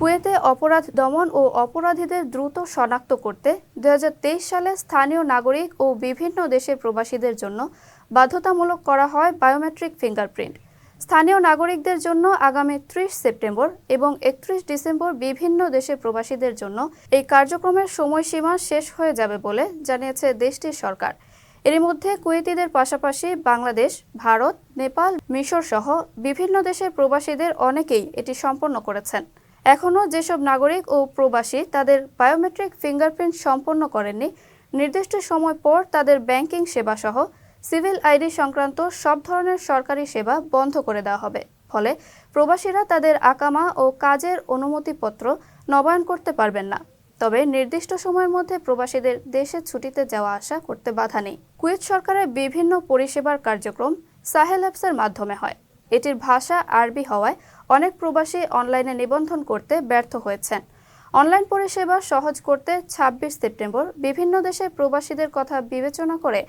কুয়েতে অপরাধ দমন ও অপরাধীদের দ্রুত শনাক্ত করতে দুই হাজার তেইশ সালে স্থানীয় নাগরিক ও বিভিন্ন দেশের প্রবাসীদের জন্য বাধ্যতামূলক করা হয় বায়োমেট্রিক ফিঙ্গারপ্রিন্ট। স্থানীয় নাগরিকদের জন্য আগামী ত্রিশ সেপ্টেম্বর এবং একত্রিশ ডিসেম্বর বিভিন্ন দেশের প্রবাসীদের জন্য এই কার্যক্রমের সময়সীমা শেষ হয়ে যাবে বলে জানিয়েছে দেশটির সরকার। এর মধ্যে কুয়েতিদের পাশাপাশি বাংলাদেশ, ভারত, নেপাল, মিশর সহ বিভিন্ন দেশের প্রবাসীদের অনেকেই এটি সম্পন্ন করেছেন। এখনও যেসব নাগরিক ও প্রবাসী তাদের বায়োমেট্রিক ফিঙ্গারপ্রিন্ট সম্পন্ন করেননি, নির্দিষ্ট সময় পর তাদের ব্যাংকিং সেবা সহ সিভিল আইডি সংক্রান্ত সব ধরনের সরকারি সেবা বন্ধ করে দেওয়া হবে। ফলে প্রবাসীরা তাদের আকামা ও কাজের অনুমতিপত্র নবায়ন করতে পারবেন না। তবে নির্দিষ্ট সময়ের মধ্যে প্রবাসীদের দেশে ছুটিতে যাওয়া আসা করতে বাধা নেই। কুয়েত সরকারের বিভিন্ন পরিষেবার কার্যক্রম সাহেল অ্যাপসের মাধ্যমে হয়। এটির ভাষা আরবি হওয়ায় অনেক প্রবাসী অনলাইনে নিবন্ধন করতে ব্যর্থ হয়েছেন। অনলাইন পরিষেবা সহজ করতে ২৬ সেপ্টেম্বর বিভিন্ন দেশে প্রবাসীদের কথা বিবেচনা করে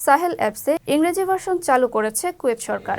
সাহেল অ্যাপসে ইংরেজি ভার্সন চালু করেছে কুয়েত সরকার।